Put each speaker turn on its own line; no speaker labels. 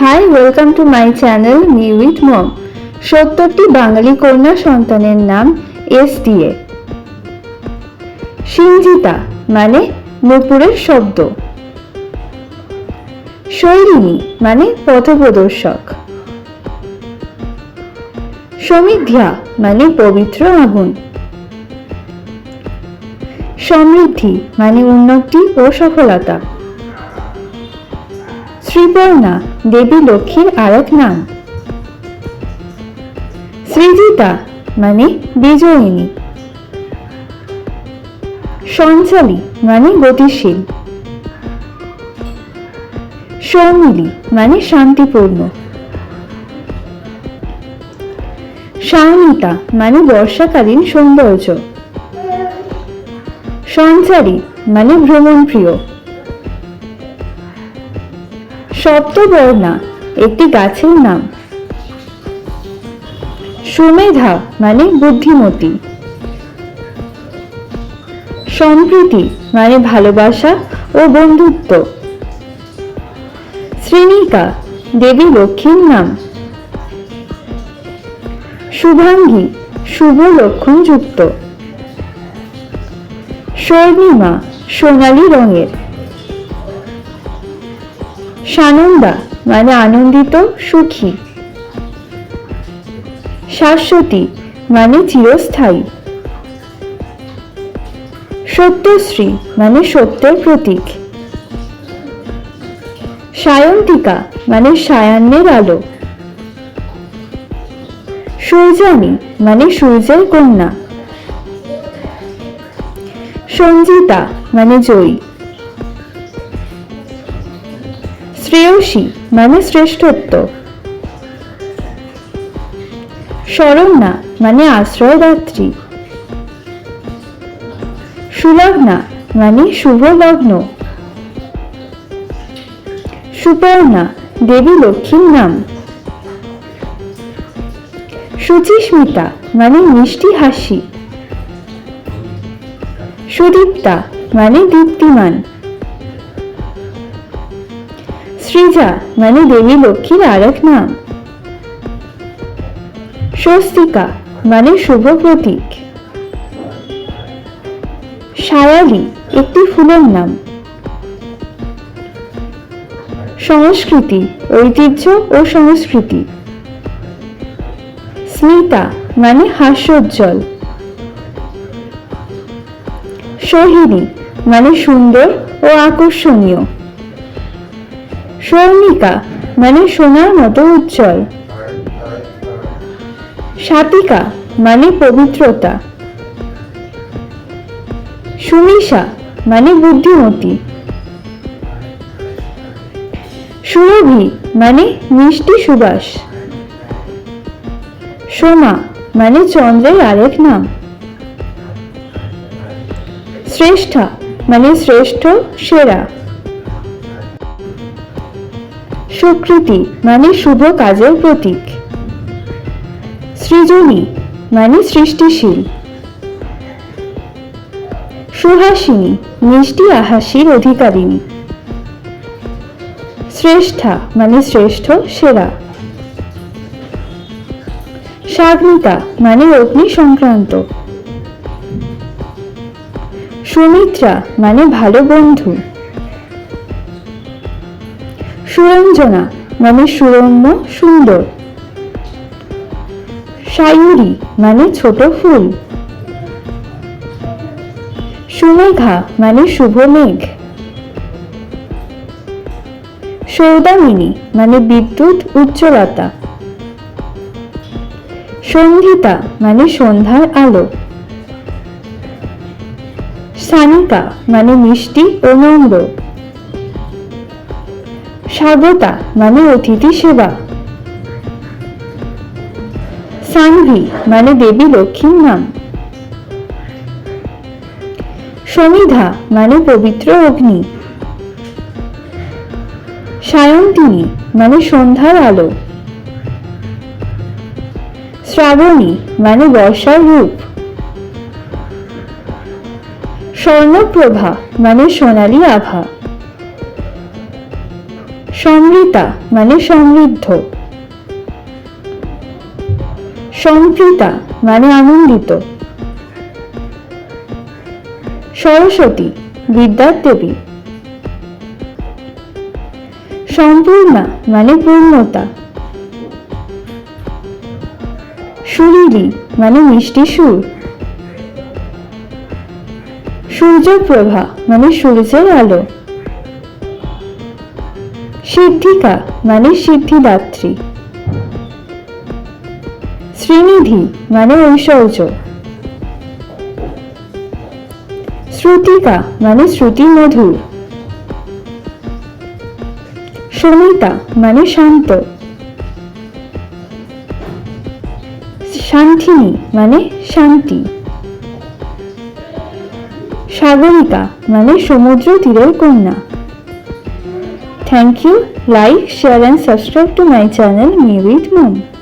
Hi welcome to my channel me with mom সত্তরটি বাঙালি কন্যা সন্তানের নাম এস দিয়ে সিঞ্জিতা মানে নূপুরের শব্দ। শৈলিনী মানে পথপ্রদর্শক। সমিধ্যা মানে পবিত্র আগুন। সমৃদ্ধি মানে উন্নতি ও সফলতা। শ্রীপর্ণা দেবী লক্ষ্মীর আরেক নাম। সৃজিতা মানে বিজয়িনী। সঞ্চালী মানে গতিশীল। সৌমিলি মানে শান্তিপূর্ণ। সায়নিতা মানে বর্ষাকালীন সৌন্দর্য। সঞ্চারী মানে ভ্রমণপ্রিয়। সপ্তবর্ণা একটি গাছের নাম। সুমেধা মানে বুদ্ধিমতী। সম্প্রীতি মানে ভালোবাসা ও বন্ধুত্ব। শ্রেণিকা দেবী লক্ষ্মীর নাম। শুভাঙ্গী, শুভ লক্ষণযুক্ত। স্বর্ণিমা সোনালী রঙের। সানন্দা মানে আনন্দিত, সুখী। শাশ্বতী মানে চিরস্থায়ী। সত্যশ্রী মানে সত্যের প্রতীক। সায়ন্তিকা মানে সায়ান্নের আলো। সূর্যানী মানে সূর্যের কন্যা। সঞ্জিতা মানে জয়ী। শ্রেয়সী মানে শ্রেষ্ঠত্ব। শরণ্যা মানে আশ্রয়দাত্রী। সুলগ্না মানে শুভ লগ্ন সুপর্ণা, দেবী লক্ষ্মীর নাম। সুচিস্মিতা মানে মিষ্টি হাসি। সুদীপ্তা মানে দীপ্তিমান। সৃজা মানে দেবী লক্ষ্মীর আরেক নাম। স্বস্তিকা মানে শুভ প্রতীক। সায়ালি, একটি ফুলের নাম। সংস্কৃতি, ঐতিহ্য ও সংস্কৃতি। স্মিতা মানে হাস্যোজ্জ্বল। সোহিনী মানে সুন্দর ও আকর্ষণীয়। স্বর্ণিকা মানে সোনার মতো উজ্জ্বল। সাতিকা মানে পবিত্রতা। সুমিষা মানে বুদ্ধিমতী। সুরভি মানে মিষ্টি সুবাস। সোমা মানে চন্দ্রের আরেক নাম। শ্রেষ্ঠা মানে শ্রেষ্ঠ সেরা। সুকৃতি মানে শুভ কাজের প্রতীক। সৃজনী মানে সৃষ্টিশীল। সুহাসিনী, মিষ্টি আহাসির অধিকারিণী। শ্রেষ্ঠা মানে শ্রেষ্ঠ সেরা। সাগ্নিতা মানে অগ্নি সংক্রান্ত। সুমিত্রা মানে ভালো বন্ধু। সুরঞ্জনা মানে সুরম্য সুন্দর। সায়ুরি মানে ছোট ফুল। সুমেঘা মানে শুভ মেঘ। সৌদামিনী মানে বিদ্যুৎ উজ্জ্বলতা। সন্ধিতা মানে সন্ধ্যার আলো। সানিকা মানে মিষ্টি ও নম্র। স্বাগতা মানে অতিথি সেবা। সানভি মানে দেবী লক্ষ্মীর নাম। সমিধা মানে পবিত্র অগ্নি। সায়ন্তিনী মানে সন্ধ্যার আলো। শ্রাবণী মানে বর্ষার রূপ। স্বর্ণপ্রভা মানে সোনালী আভা। সমৃতা মানে সমৃদ্ধ। সম্প্রীতা মানে আনন্দিত। সরস্বতী বিদ্যার দেবী সম্পূর্ণা মানে পূর্ণতা। সুরিলি মানে মিষ্টি সুর। সূর্যপ্রভা মানে সূর্যের আলো। সিদ্ধিকা মানে সিদ্ধিদাত্রী। শ্রীনিধি মানে ঐশ্বর্য। শ্রুতিকা মানে শ্রুতি মধুর সমিতা মানে শান্ত। শান্তিনী মানে শান্তি। সাগরিকা মানে সমুদ্র তীরের কন্যা। Thank you. Like, share and subscribe to my channel Me With Mom.